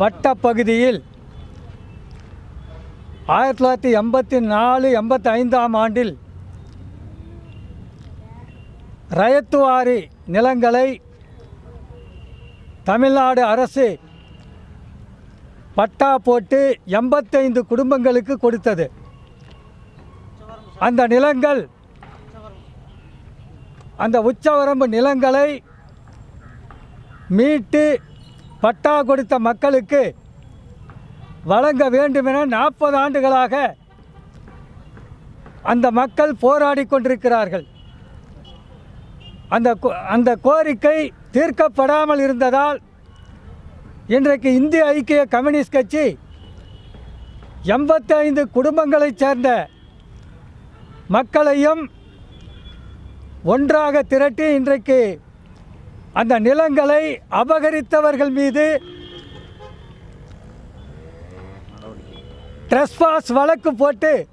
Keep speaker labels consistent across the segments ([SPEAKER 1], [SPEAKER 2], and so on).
[SPEAKER 1] வட்டப்பகுதியில் ஆயிரத்தி தொள்ளாயிரத்தி எண்பத்தி நாலு எண்பத்தி ஐந்தாம் ஆண்டில் ரயத்துவாரி நிலங்களை தமிழ்நாடு அரசு பட்டா போட்டு எண்பத்தைந்து குடும்பங்களுக்கு கொடுத்தது. அந்த நிலங்கள் அந்த உச்சவரம்பு நிலங்களை மீட்டு பட்டா கொடுத்த மக்களுக்கு வழங்க வேண்டுமென நாற்பது ஆண்டுகளாக அந்த மக்கள் போராடி கொண்டிருக்கிறார்கள். அந்த கோ- அந்த கோரிக்கை தீர்க்கப்படாமல் இருந்ததால் இன்றைக்கு இந்திய ஐக்கிய கம்யூனிஸ்ட் கட்சி எண்பத்தைந்து குடும்பங்களைச் சேர்ந்த மக்களையும் ஒன்றாக திரட்டி இன்றைக்கு அந்த நிலங்களை அபகரித்தவர்கள் மீது ட்ரெஸ்பாஸ் வழக்கு போட்டு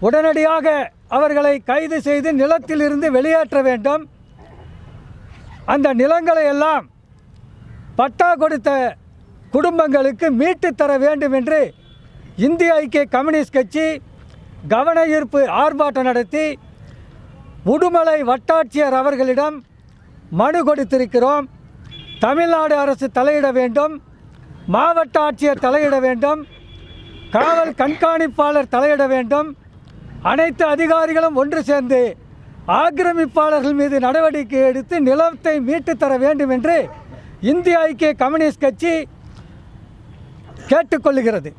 [SPEAKER 1] உடனடியாக அவர்களை கைது செய்து நிலத்திலிருந்து வெளியேற்ற வேண்டும். அந்த நிலங்களை எல்லாம் பட்டா கொடுத்த குடும்பங்களுக்கு மீட்டு தர வேண்டும் என்று இந்திய ஐக்கிய கம்யூனிஸ்ட் கட்சி கவன ஈர்ப்பு ஆர்ப்பாட்டம் நடத்தி உடுமலை வட்டாட்சியர் அவர்களிடம் மனு கொடுத்திருக்கிறோம். தமிழ்நாடு அரசு தலையிட வேண்டும். மாவட்ட ஆட்சியர் தலையிட வேண்டும். காவல் கண்காணிப்பாளர் தலையிட வேண்டும். அனைத்து அதிகாரிகளும் ஒன்று சேர்ந்து ஆக்கிரமிப்பாளர்கள் மீது நடவடிக்கை எடுத்து நிலத்தை மீட்டு தர வேண்டும் என்று இந்திய ஐக்கிய கம்யூனிஸ்ட் கட்சி கேட்டுக்கொள்கிறது.